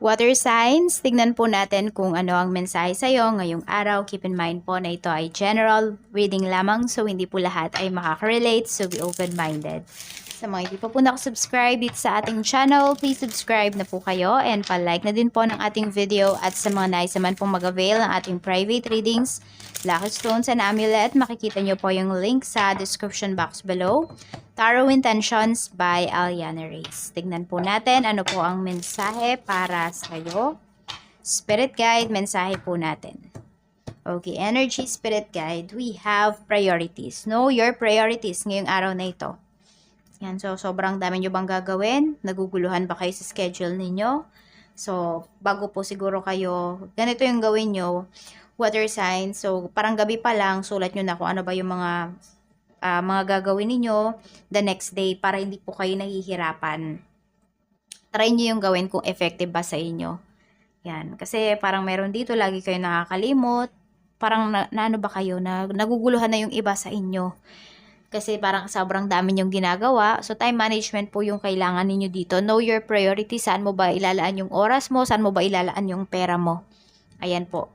Water signs, tignan po natin kung ano ang mensahe sa'yo ngayong araw. Keep in mind po na ito ay general reading lamang so hindi po lahat ay makaka-relate so be open-minded. Sa mga hindi pa po nakasubscribe dito sa ating channel, please subscribe na po kayo and pa-like na din po ng ating video at sa mga nais naman pong mag-avail ng ating private readings, Lucky Stones and Amulet, makikita nyo po yung link sa description box below. Tarot Intentions by Aliana Reyes. Tignan po natin ano po ang mensahe para sa'yo. Spirit Guide, mensahe po natin. Okay, Energy Spirit Guide, we have priorities. Know your priorities ngayong araw na ito. Yan, so sobrang dami nyo bang gagawin? Naguguluhan ba kayo sa schedule ninyo? So, bago po siguro kayo, ganito yung gawin nyo, water sign. So, parang gabi pa lang, sulat nyo na kung ano ba yung mga ah, mga gagawin ninyo the next day para hindi po kayo nahihirapan. Try nyo yung gawin kung effective ba sa inyo. Yan. Kasi parang meron dito, lagi kayo nakakalimot. Parang na, na ano ba kayo, na, naguguluhan na yung iba sa inyo. Kasi parang sobrang dami niyong ginagawa. So, time management po yung kailangan ninyo dito. Know your priority. Saan mo ba ilalaan yung oras mo? Saan mo ba ilalaan yung pera mo? Ayan po.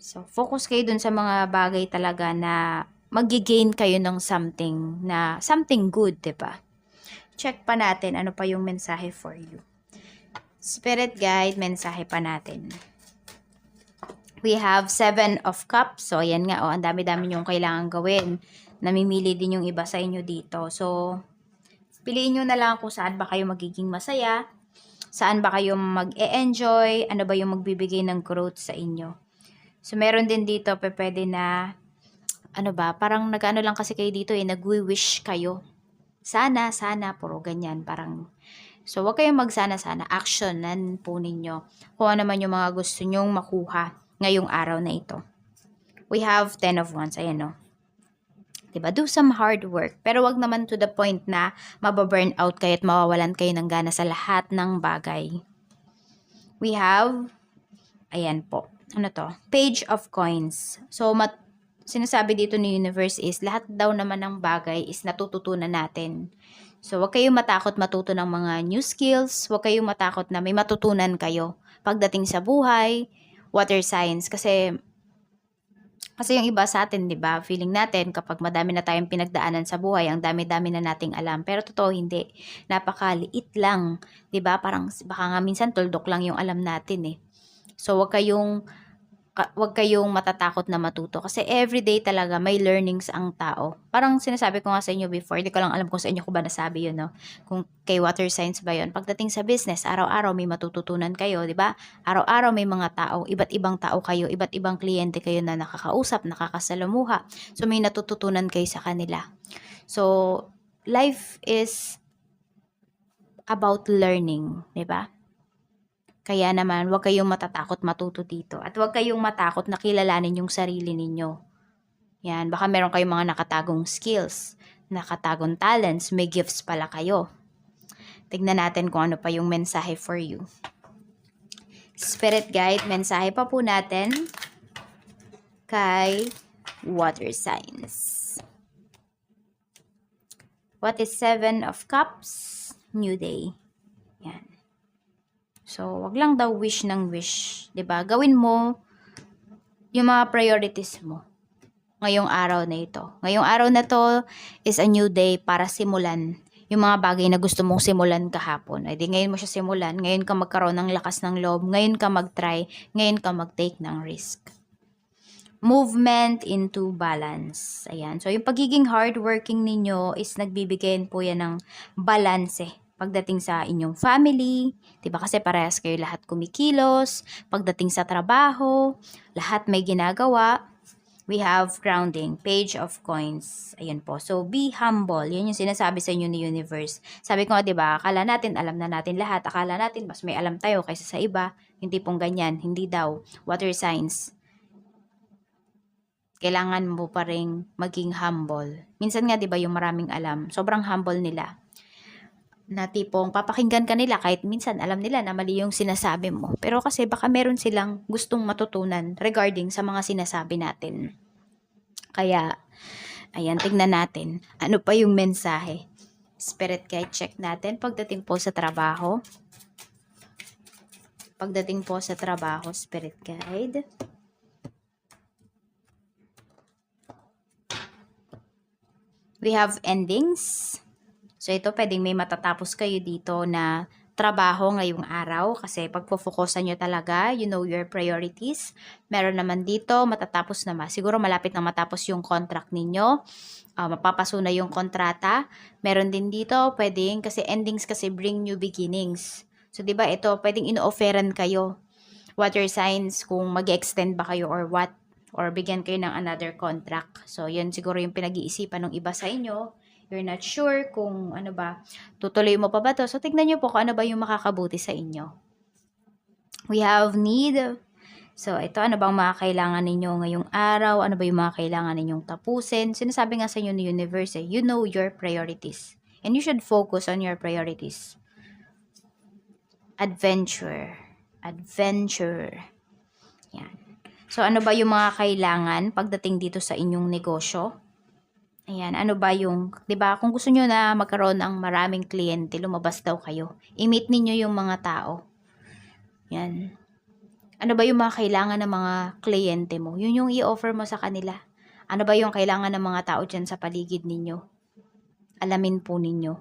So, focus kayo dun sa mga bagay talaga na magigain kayo ng something na something good, ba? Check pa natin ano pa yung mensahe for you. Spirit guide, mensahe pa natin. We have seven of cups. So, ayan nga, oh, ang dami-dami yung kailangan gawin. Namimili din yung iba sa inyo dito. So, piliin nyo na lang kung saan ba kayo magiging masaya, saan ba kayo mag-e-enjoy, ano ba yung magbibigay ng growth sa inyo. So, meron din dito, pe, pwede na, ano ba, parang nag-ano lang kasi kayo dito eh, nag-wish kayo. Sana, sana, puro ganyan, parang, so, wag kayong magsana-sana, actionan po ninyo kung ano man yung mga gusto nyong makuha ngayong araw na ito. We have 10 of Wands, ayan no. 'Di ba? Do some hard work. Pero wag naman to the point na mababurn out kayo at mawawalan kayo ng gana sa lahat ng bagay. We have, ayan po, ano to? Page of Coins. So, mat, sinasabi dito ni Universe is, lahat daw naman ng bagay is natututunan natin. So, wag kayong matakot matuto ng mga new skills. Wag kayong matakot na may matutunan kayo pagdating sa buhay, water signs. Kasi, kasi yung iba sa atin, di ba, feeling natin kapag madami na tayong pinagdaanan sa buhay, ang dami-dami na nating alam. Pero totoo, hindi. Napakaliit lang. Di ba? Parang, baka nga minsan tuldok lang yung alam natin eh. So, wag kayong ka- wag kayong matatakot na matuto kasi everyday talaga may learnings ang tao. Parang sinasabi ko nga sa inyo before, hindi ko lang alam kung sa inyo ko ba nasabi yun, no? Kung kay water signs ba yun. Pagdating sa business, araw-araw may matututunan kayo, di ba? Araw-araw may mga tao, iba't ibang tao kayo, iba't ibang kliyente kayo na nakakausap, nakakasalamuha. So may natututunan kayo sa kanila. So, life is about learning, di ba? Kaya naman, huwag kayong matatakot matuto dito. At huwag kayong matakot na kilalanin yung sarili ninyo. Yan, baka meron kayong mga nakatagong skills, nakatagong talents, may gifts pala kayo. Tignan natin kung ano pa yung mensahe for you. Spirit guide, mensahe pa po natin kay water signs. What is seven of cups? New day. So, wag lang daw wish ng wish, ba? Gawin mo yung mga priorities mo ngayong araw na ito. Ngayong araw na to is a new day para simulan yung mga bagay na gusto mong simulan kahapon. Ay di ngayon mo siya simulan, ngayon ka magkaroon ng lakas ng loob, ngayon ka mag-try, ngayon ka mag-take ng risk. Movement into balance. Ayan. So, yung pagiging hardworking ninyo is nagbibigay po yan ng balance eh pagdating sa inyong family, 'di ba? Kasi parehas kayo lahat kumikilos, pagdating sa trabaho, lahat may ginagawa. We have grounding, page of coins. Ayan po. So, be humble. Yan yung sinasabi sa inyo ni universe. Sabi ko di ba, akala natin, alam na natin lahat. Akala natin, mas may alam tayo kaysa sa iba. Hindi pong ganyan. Hindi daw. Water signs. Kailangan mo pa rin maging humble. Minsan nga, di ba, yung maraming alam, sobrang humble nila na tipong papakinggan ka nila kahit minsan alam nila na mali yung sinasabi mo. Pero kasi baka meron silang gustong matutunan regarding sa mga sinasabi natin. Kaya, ayan, tignan natin. Ano pa yung mensahe? Spirit guide check natin pagdating po sa trabaho. Pagdating po sa trabaho, spirit guide. We have endings. So, ito pwedeng may matatapos kayo dito na trabaho ngayong araw kasi pagpo-focusan nyo talaga, you know your priorities. Meron naman dito, matatapos naman. Siguro malapit na matapos yung contract ninyo. Uh, mapapaso na yung kontrata. Meron din dito, pwedeng, kasi endings kasi bring new beginnings. So, di ba ito, pwedeng ino-offeran kayo. Water signs, kung mag extend ba kayo or what. Or bigyan kayo ng another contract. So, yun siguro yung pinag-iisipan ng iba sa inyo you're not sure kung ano ba, tutuloy mo pa ba to. So, tignan nyo po kung ano ba yung makakabuti sa inyo. We have need. So, ito, ano bang mga kailangan ninyo ngayong araw? Ano ba yung mga kailangan ninyong tapusin? Sinasabi nga sa inyo ni universe, eh, you know your priorities. And you should focus on your priorities. Adventure. Adventure. Yan. So, ano ba yung mga kailangan pagdating dito sa inyong negosyo? Ayan, ano ba yung, 'di ba? Kung gusto niyo na magkaroon ng maraming kliyente, lumabas daw kayo. I-meet ninyo yung mga tao. Yan. Ano ba yung mga kailangan ng mga kliyente mo? Yun yung i-offer mo sa kanila. Ano ba yung kailangan ng mga tao dyan sa paligid ninyo? Alamin po ninyo.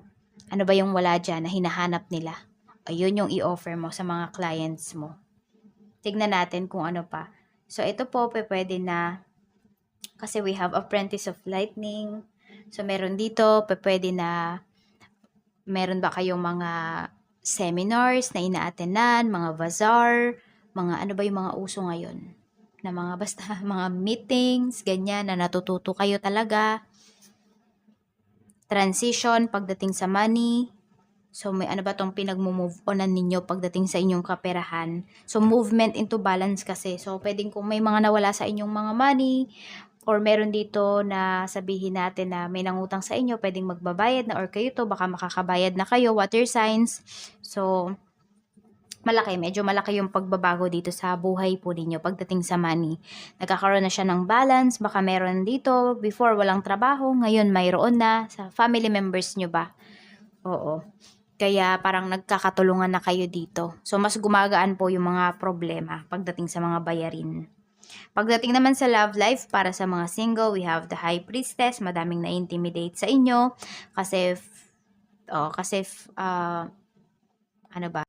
Ano ba yung wala dyan na hinahanap nila? Ayun yung i-offer mo sa mga clients mo. Tignan natin kung ano pa. So, ito po, pwede na kasi we have Apprentice of Lightning. So, meron dito, pwede na, meron ba kayong mga seminars na inaatenan, mga bazaar, mga ano ba yung mga uso ngayon? Na mga basta, mga meetings, ganyan, na natututo kayo talaga. Transition pagdating sa money. So, may ano ba tong pinag-move onan ninyo pagdating sa inyong kaperahan. So, movement into balance kasi. So, pwedeng kung may mga nawala sa inyong mga money, or meron dito na sabihin natin na may nangutang sa inyo, pwedeng magbabayad na or kayo to, baka makakabayad na kayo, water signs. So, malaki, medyo malaki yung pagbabago dito sa buhay po ninyo pagdating sa money. Nagkakaroon na siya ng balance, baka meron dito, before walang trabaho, ngayon mayroon na sa family members nyo ba? Oo. Kaya parang nagkakatulungan na kayo dito. So, mas gumagaan po yung mga problema pagdating sa mga bayarin. Pagdating naman sa love life, para sa mga single, we have the high priestess. Madaming na-intimidate sa inyo. Kasi, oh, kasi, uh, ano ba?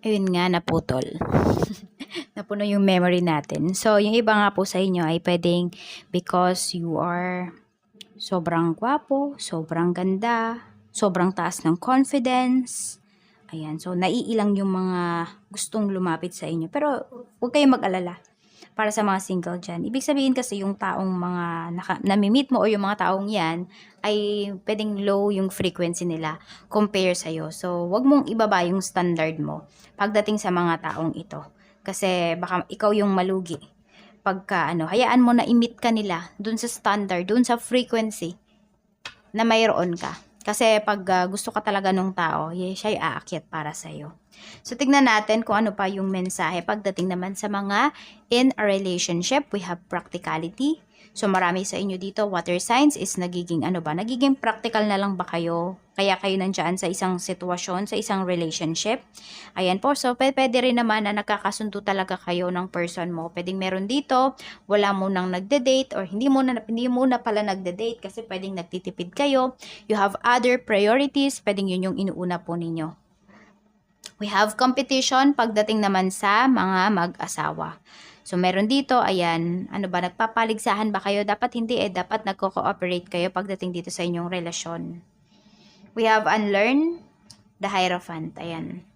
Ayun nga, naputol. Napuno yung memory natin. So, yung iba nga po sa inyo ay pwedeng because you are sobrang gwapo, sobrang ganda, sobrang taas ng confidence. Ayan, so naiilang yung mga gustong lumapit sa inyo. Pero huwag kayong mag-alala para sa mga single dyan. Ibig sabihin kasi yung taong mga naka, nami-meet mo o yung mga taong yan ay pwedeng low yung frequency nila compare sa'yo. So, wag mong ibaba yung standard mo pagdating sa mga taong ito. Kasi baka ikaw yung malugi. Pagka ano, hayaan mo na i-meet ka nila dun sa standard, dun sa frequency na mayroon ka. Kasi pag uh, gusto ka talaga ng tao, yeah, siya ay aakyat para sa'yo. So, tignan natin kung ano pa yung mensahe pagdating naman sa mga in a relationship. We have practicality. So, marami sa inyo dito, water signs is nagiging ano ba? Nagiging practical na lang ba kayo? Kaya kayo nandyan sa isang sitwasyon, sa isang relationship. Ayan po. So, pwede rin naman na nagkakasundo talaga kayo ng person mo. Pwedeng meron dito, wala mo nang nagde-date or hindi mo na, hindi mo na pala nagde-date kasi pwedeng nagtitipid kayo. You have other priorities. Pwedeng yun yung inuuna po ninyo. We have competition pagdating naman sa mga mag-asawa. So, meron dito, ayan, ano ba, nagpapaligsahan ba kayo? Dapat hindi eh, dapat nagko-cooperate kayo pagdating dito sa inyong relasyon. We have unlearn the Hierophant, ayan.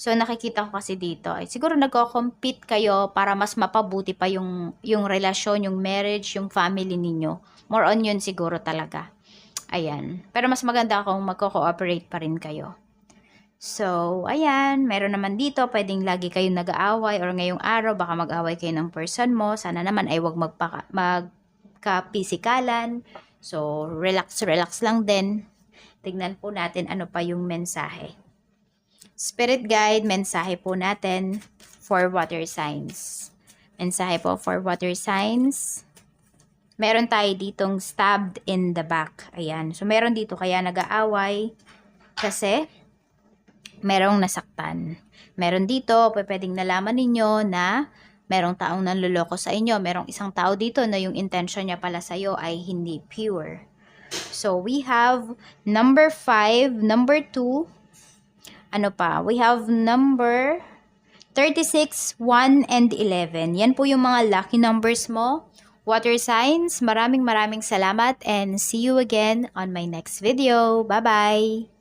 So, nakikita ko kasi dito, ay siguro nagko-compete kayo para mas mapabuti pa yung, yung relasyon, yung marriage, yung family ninyo. More on yun siguro talaga. Ayan. Pero mas maganda kung magko-cooperate pa rin kayo. So, ayan, meron naman dito, pwedeng lagi kayong nag-aaway or ngayong araw, baka mag-aaway kayo ng person mo. Sana naman ay wag magpaka, magka-pisikalan. So, relax, relax lang din. Tignan po natin ano pa yung mensahe. Spirit guide, mensahe po natin for water signs. Mensahe po for water signs. Meron tayo ditong stabbed in the back. Ayan. So, meron dito kaya nag-aaway kasi merong nasaktan. Meron dito, pwedeng nalaman ninyo na merong taong nanloloko sa inyo. Merong isang tao dito na yung intention niya pala sa'yo ay hindi pure. So, we have number 5, number 2, ano pa? We have number 36, 1, and 11. Yan po yung mga lucky numbers mo. Water signs, maraming maraming salamat and see you again on my next video. Bye-bye!